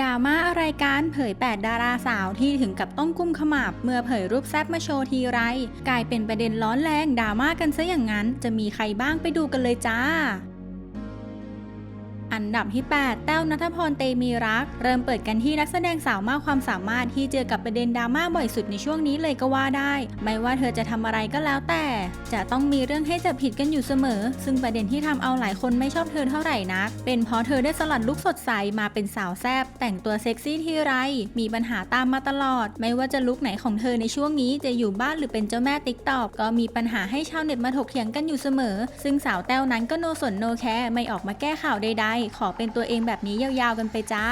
ดราม่าอะไรกันเผย 8 ดาราสาวที่ถึงกับต้องกุมขมับ เมื่อเผยรูปแซบมาโชว์ทีไร กลายเป็นประเด็นร้อนแรงดราม่ากันซะอย่างนั้น จะมีใครบ้างไปดูกันเลยจ้า อันดับที่ 8 แต้วนัทพรเตมีรัก เริ่มเปิดกันที่นักแสดงสาวมากความสามารถที่เจอกับประเด็นดราม่าบ่อยสุดในช่วงนี้เลยก็ว่าได้ ไม่ว่าเธอจะทำอะไรก็แล้วแต่ จะต้องมีเรื่องให้จับผิดกันอยู่เสมอ ซึ่งประเด็นที่ทำเอาหลายคนไม่ชอบเธอเท่าไหร่นัก เป็นเพราะเธอได้สลัดลุคสดใสมาเป็นสาวแซบแต่งตัวเซ็กซี่ทีไร มีปัญหาตามมาตลอด ไม่ว่าจะลุคไหนของเธอในช่วงนี้จะอยู่บ้านหรือเป็นเจ้าแม่ติ๊กตอกก็มีปัญหาให้ชาวเน็ตมาถกเถียงกันอยู่เสมอ ซึ่งสาวแต้วนั้นก็โนสนโนแคร์ไม่ออกมาแก้ข่าวใดๆขอเป็นตัวเองแบบนี้ยาวๆกันไปจ้า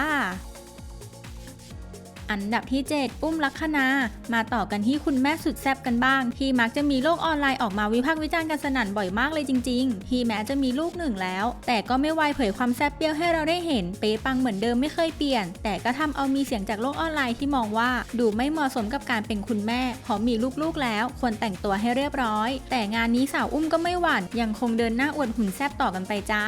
อันดับที่ 7 ปุ้มลักษณามาต่อกันที่คุณแม่สุดแซ่บกันบ้าง ที่มักจะมีโลกออนไลน์ออกมาวิพากษ์วิจารณ์กันสนั่นบ่อยมากเลยจริง ๆ ที่แม้จะมีลูกหนึ่งแล้ว แต่ก็ไม่ไวเผยความแซ่บเปรี้ยวให้เราได้เห็น เป๊ะปังเหมือนเดิมไม่เคยเปลี่ยน แต่ก็ทำเอามีเสียงจากโลกออนไลน์ที่มองว่า ดูไม่เหมาะสมกับการเป็นคุณแม่พราะมีลูกๆแล้ว ควรแต่งตัวให้เรียบร้อย แต่งานนี้สาวอุ้มก็ไม่หวั่นยังคงเดินหน้าอวดหุ่นแซ่บต่อกันไปจ้า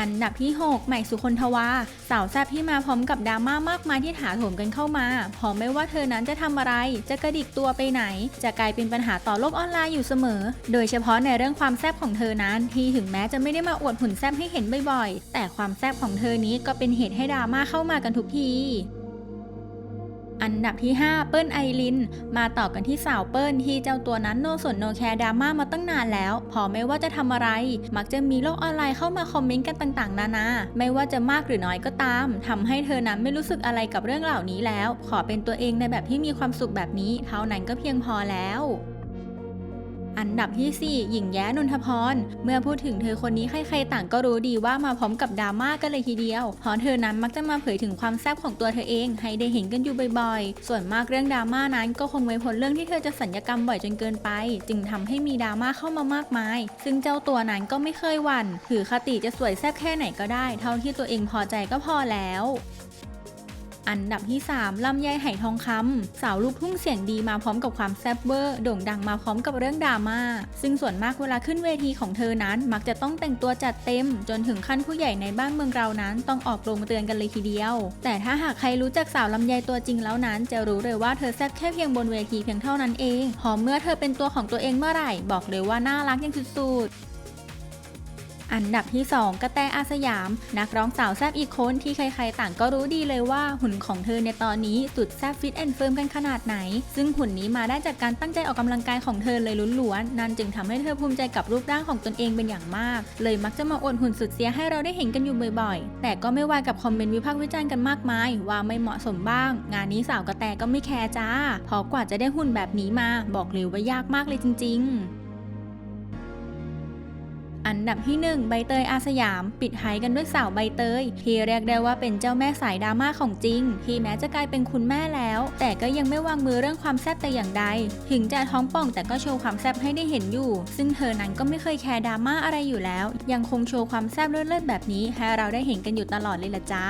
อันดับที่ 6 ใหม่สุคนทวา สาวแซบที่มาพร้อมกับดราม่ามากมายที่ถาโถมกันเข้ามา พราะไม่ว่าเธอนั้นจะทำอะไร จะกระดิกตัวไปไหน จะกลายเป็นปัญหาต่อโลกออนไลน์อยู่เสมอ โดยเฉพาะในเรื่องความแซบของเธอนั้น ที่ถึงแม้จะไม่ได้มาอวดหุ่นแซบให้เห็นบ่อยๆ แต่ความแซบของเธอนี้ก็เป็นเหตุให้ดราม่าเข้ามากันทุกที อันดับที่ 5 เปิ้ลไอริน มาต่อกันที่สาวเปิ้ลที่เจ้าตัวนั้นโนสนโนแคร์ดราม่ามาตั้งนานแล้ว พอไม่ว่าจะทำอะไร มักจะมีโลกออนไลน์เข้ามาคอมเมนต์กันต่างๆ นานา ไม่ว่าจะมากหรือน้อยก็ตามทำให้เธอนั้นไม่รู้สึกอะไรกับเรื่องเหล่านี้แล้ว ขอเป็นตัวเองในแบบที่มีความสุขแบบนี้ เท่านั้นก็เพียงพอแล้ว อันดับที่ 4 หญิงแย้นนทพร เมื่อพูดถึงเธอคนนี้ใครๆต่างก็รู้ดีว่ามาพร้อมกับดราม่ากันเลยทีเดียว เพราะเธอนั้นมักจะมาเผยถึงความแซ่บของตัวเธอเอง ให้ได้เห็นกันอยู่บ่อยๆ ส่วนมากเรื่องดราม่านั้นก็คงไม่พ้นเรื่องที่เธอจะสัญญกรรมบ่อยจนเกินไป จึงทำให้มีดราม่าเข้ามามากมาย ซึ่งเจ้าตัวนั้นก็ไม่เคยหวั่นถือคติจะสวยแซ่บแค่ไหนก็ได้ เท่าที่ตัวเองพอใจก็พอแล้ว อันดับที่ 3 ลำไยไหทองคำสาวลูกทุ่งเสียงดีมาพร้อมกับความแซ่บเวอร์โด่งดังมาพร้อมกับเรื่องดราม่าซึ่งส่วนมากเวลาขึ้นเวทีของเธอนั้น มักจะต้องแต่งตัวจัดเต็ม จนถึงขั้นผู้ใหญ่ในบ้านเมืองเรานั้น ต้องออกโรงเตือนกันเลยทีเดียว แต่ถ้าหากใครรู้จักสาวลำไยตัวจริงแล้วนั้น จะรู้เลยว่าเธอแซ่บแค่เพียงบนเวทีเพียงเท่านั้นเองพอมเมื่อเธอเป็นตัวของตัวเองเมื่อไหร่ บอกเลยว่าน่ารักย่งสุดๆ อันดับที่ 2 กระแตอาสยาม นักร้องสาวแซบอีกคนที่ใครๆ ต่างก็รู้ดีเลยว่าหุ่นของเธอในตอนนี้สุดแซบฟิตแอนด์เฟิร์มกันขนาดไหน ซึ่งหุ่นนี้มาได้จากการตั้งใจออกกำลังกายของเธอเลยล้วนๆ นั่นจึงทำให้เธอภูมิใจกับรูปร่างของตนเองเป็นอย่างมาก เลยมักจะมาอวดหุ่นสุดเสียให้เราได้เห็นกันอยู่บ่อยๆ แต่ก็ไม่วายกับคอมเมนต์วิพากษ์วิจารณ์กันมากมาย ว่าไม่เหมาะสมบ้าง งานนี้สาวกระแตก็ไม่แคร์จ้าเพราะกว่าจะได้หุ่นแบบนี้มา บอกเลยว่ายากมากเลยจริง ๆ อันดับที่ 1 ใบเตยอาสยาม ปิดท้ายกันด้วยสาวใบเตย ที่เรียกได้ว่าเป็นเจ้าแม่สายดราม่าของจริง ที่แม้จะกลายเป็นคุณแม่แล้ว แต่ก็ยังไม่วางมือเรื่องความแซ่บแต่อย่างใด ถึงจะท้องป่องแต่ก็โชว์ความแซ่บให้ได้เห็นอยู่ ซึ่งเธอนั้นก็ไม่เคยแคร์ดราม่าอะไรอยู่แล้ว ยังคงโชว์ความแซ่บเลิศๆแบบนี้ให้เราได้เห็นกันอยู่ตลอดเลยล่ะจ้า